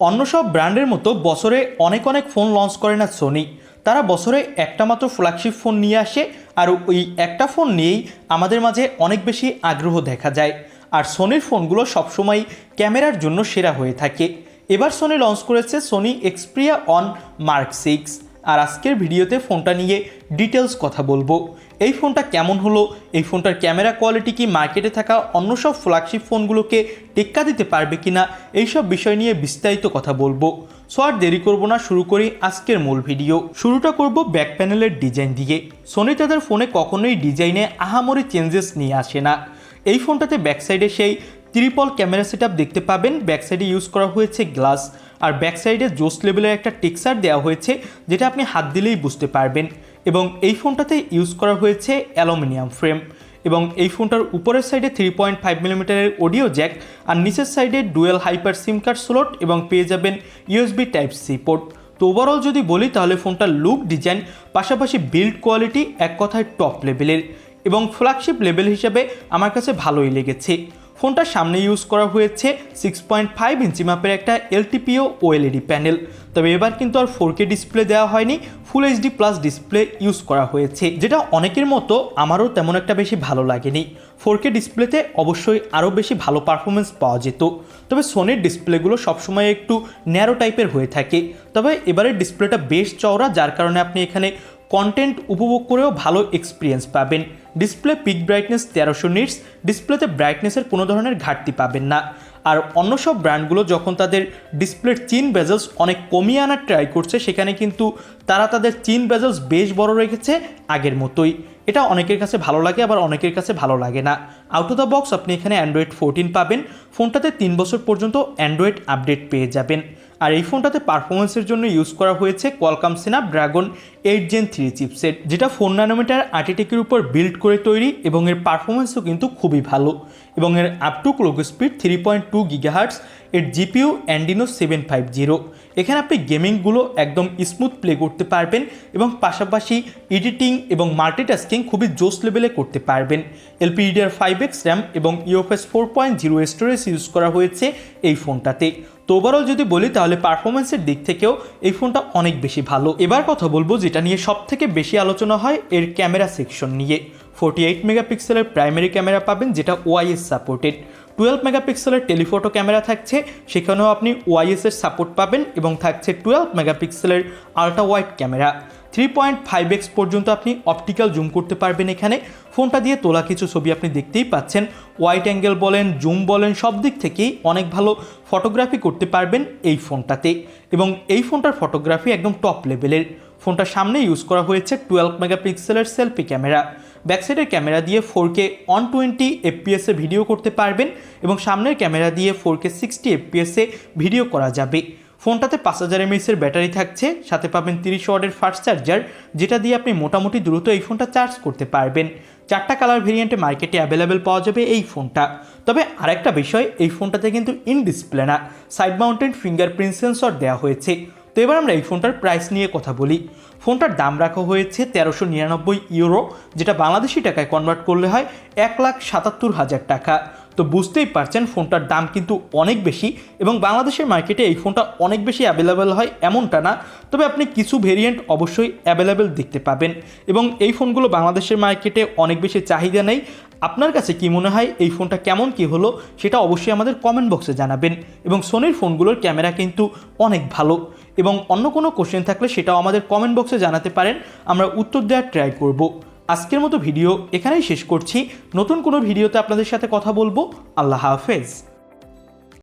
অন্য সব ব্র্যান্ডের মতো বছরে অনেক অনেক ফোন লঞ্চ করে না সোনি তারা বছরে একটা মাত্র ফ্ল্যাগশিপ ফোন নিয়ে আসে আর ওই একটা ফোন নিয়েই আমাদের মাঝে অনেক বেশি আগ্রহ দেখা যায়। আর সোনির ফোনগুলো সবসময় ক্যামেরার জন্য সেরা হয়ে থাকে। এবার সোনি লঞ্চ করেছে Sony Xperia one mark six আর আজকের ভিডিওতে ফোনটা নিয়ে ডিটেলস কথা বলব। এই ফোনটা কেমন হলো? এই ফোনটার ক্যামেরা কোয়ালিটি কি মার্কেটে থাকা অন্য সব ফ্ল্যাগশিপ ফোনগুলোকে টেক্কা দিতে পারবে কি কিনা এইসব বিষয় নিয়ে বিস্তারিত কথা বলব। সো আর দেরি করব না, শুরু করি আজকের মূল ভিডিও শুরুটা করব ব্যাক প্যানেলের ডিজাইন দিয়ে। সোনি তাদের ফোনে কখনোই ডিজাইনে আহামরি চেঞ্জেস নিয়ে আসে না। এই ফোনটাতে ব্যাক সাইডে সেই ত্রিপল ক্যামেরা সেট দেখতে পাবেন। ব্যাক সাইডে ইউজ করা হয়েছে গ্লাস আর ব্যাক সাইডে জোস লেভেলের একটা টেক্সার দেওয়া হয়েছে, যেটা আপনি হাত দিলেই বুঝতে পারবেন। এবং এই ফোনটাতে ইউজ করা হয়েছে অ্যালুমিনিয়াম ফ্রেম এবং এই ফোনটার উপরের সাইডে থ্রি পয়েন্ট ফাইভ মিলিমিটারের অডিও জ্যাক আর নিচের সাইডে dual hybrid SIM card slot এবং পেয়ে যাবেন ইউএসবি টাইপ সি পোর্ট তো ওভারঅল যদি বলি তাহলে ফোনটার লুক ডিজাইন পাশাপাশি বিল্ড কোয়ালিটি এক কথায় টপ লেভেলের এবং ফ্ল্যাগশিপ লেভেল হিসাবে আমার কাছে ভালোই লেগেছে। ফোনটার সামনে ইউজ করা হয়েছে সিক্স পয়েন্ট ফাইভ ইঞ্চি মাপের একটা এলটিপিও ওএলইডি প্যানেল তবে এবার কিন্তু আর ফোর কে ডিসপ্লে দেওয়া হয়নি full HD plus display use করা হয়েছে, যেটা অনেকের মতো আমারও তেমন একটা বেশি ভালো লাগেনি। ফোর কে ডিসপ্লেতে অবশ্যই আরও বেশি ভালো পারফরমেন্স পাওয়া যেত। তবে সোনির ডিসপ্লেগুলো সবসময় একটু ন্যারো টাইপের হয়ে থাকে। তবে এবারের ডিসপ্লেটা বেশ চওড়া, যার কারণে আপনি এখানে কন্টেন্ট উপভোগ করেও ভালো এক্সপিরিয়েন্স পাবেন। ডিসপ্লে পিক ব্রাইটনেস তেরোশো নিটস ডিসপ্লেতে ব্রাইটনেসের কোনো ধরনের ঘাটতি পাবেন না। আর অন্য সব ব্র্যান্ডগুলো যখন তাদের ডিসপ্লের চিন বেজলস অনেক কমিয়ে আনার ট্রাই করছে, সেখানে কিন্তু তারা তাদের চিন বেজলস বেশ বড় রেখেছে আগের মতোই। এটা অনেকের কাছে ভালো লাগে, আবার অনেকের কাছে ভালো লাগে না। আউট অফ দ্য বক্স আপনি এখানে অ্যান্ড্রয়েড ফোরটিন পাবেন। ফোনটাতে তিন বছর পর্যন্ত অ্যান্ড্রয়েড আপডেট পেয়ে যাবেন। আর এই ফোনটাতে পারফরমেন্সের জন্য ইউজ করা হয়েছে Qualcomm Snapdragon eight gen three chipset, যেটা ফোর ন্যানোমিটার আর্টিটেকের উপর বিল্ড করে তৈরি এবং এর পারফরমেন্সও কিন্তু খুবই ভালো এবং এর up to clock speed three point two gigahertz এর জিপিউ অ্যান্ডিনো সেভেন ফাইভ জিরো এখানে আপনি গেমিংগুলো একদম স্মুথ প্লে করতে পারবেন এবং পাশাপাশি এডিটিং এবং মাল্টিটাস্কিং খুবই জোস লেভেলে করতে পারবেন। এলপিডিআর ফাইভ এক্স র্যাম এবং UFS four point zero storage use করা হয়েছে এই ফোনটাতে। তো ওভারঅল যদি বলি তাহলে পারফরমেন্সের দিক থেকেও এই ফোনটা অনেক বেশি ভালো। এবার কথা বলব যেটা নিয়ে সব থেকে বেশি আলোচনা হয় এর ক্যামেরা সেকশন নিয়ে। ফোর্টি এইট মেগাপিক্সেলের প্রাইমারি ক্যামেরা পাবেন, যেটা ওয়াইএস সাপোর্টেড টুয়েলভ মেগাপিক্সেলের টেলিফোটো ক্যামেরা থাকছে, সেখানেও আপনি ওয়াইএসের সাপোর্ট পাবেন এবং থাকছে টুয়েলভ মেগাপিক্সেলের ultra wide camera. Three point five X পর্যন্ত আপনি অপটিক্যাল জুম করতে পারবেন এখানে। ফোনটা দিয়ে তোলা কিছু ছবি আপনি দেখতেই পাচ্ছেন। ওয়াইড অ্যাঙ্গেল বলেন জুম বলেন, সব দিক থেকেই অনেক ভালো ফটোগ্রাফি করতে পারবেন এই ফোনটাতে। এবং এই ফোনটার ফটোগ্রাফি একদম টপ লেভেলের ফোনটার সামনে ইউজ করা হয়েছে টুয়েলভ মেগাপিক্সেলের সেলফি ক্যামেরা ব্যাকসাইডের ক্যামেরা দিয়ে ফোর কে ওয়ান টোয়েন্টি এফপিএসে ভিডিও করতে পারবেন এবং সামনের ক্যামেরা দিয়ে ফোর কে সিক্সটি এফপিএসে ভিডিও করা যাবে। ফোনটাতে পাঁচ হাজার এমএসের ব্যাটারি থাকছে, সাথে পাবেন তিরিশ ওয়ার্ডের ফাস্ট চার্জার যেটা দিয়ে আপনি মোটামুটি দ্রুত এই ফোনটা চার্জ করতে পারবেন। চারটা কালার ভেরিয়েন্টে মার্কেটে অ্যাভেলেবেল পাওয়া যাবে এই ফোনটা। তবে আরেকটা বিষয়, এই ফোনটাতে কিন্তু ইন ডিসপ্লে না। সাইড মাউন্টেড ফিঙ্গারপ্রিন্ট সেন্সর দেওয়া হয়েছে। তো এবার আমরা এই ফোনটার প্রাইস নিয়ে কথা বলি। ফোনটার দাম রাখা হয়েছে তেরোশো নিরানব্বই ইউরো যেটা বাংলাদেশি টাকায় কনভার্ট করলে হয় এক লাখ সাতাত্তর হাজার টাকা। তো বুঝতেই পারছেন ফোনটার দাম কিন্তু অনেক বেশি এবং বাংলাদেশের মার্কেটে এই ফোনটা অনেক বেশি অ্যাভেলেবেল হয় এমনটা না। তবে আপনি কিছু ভেরিয়েন্ট অবশ্যই অ্যাভেলেবেল দেখতে পাবেন এবং এই ফোনগুলো বাংলাদেশের মার্কেটে অনেক বেশি চাহিদা নেই। আপনার কাছে কি মনে হয় এই ফোনটা কেমন কি হলো সেটা অবশ্যই আমাদের কমেন্ট বক্সে জানাবেন এবং সোনির ফোনগুলোর ক্যামেরা কিন্তু অনেক ভালো। এবং অন্য কোনো কোশ্চেন থাকলে সেটাও আমাদের কমেন্ট বক্সে জানাতে পারেন। আমরা উত্তর দেওয়ার ট্রাই করব। আজকের মতো ভিডিও এখানেই শেষ করছি। নতুন কোনো ভিডিওতে আপনাদের সাথে কথা বলব। আল্লাহ হাফেজ।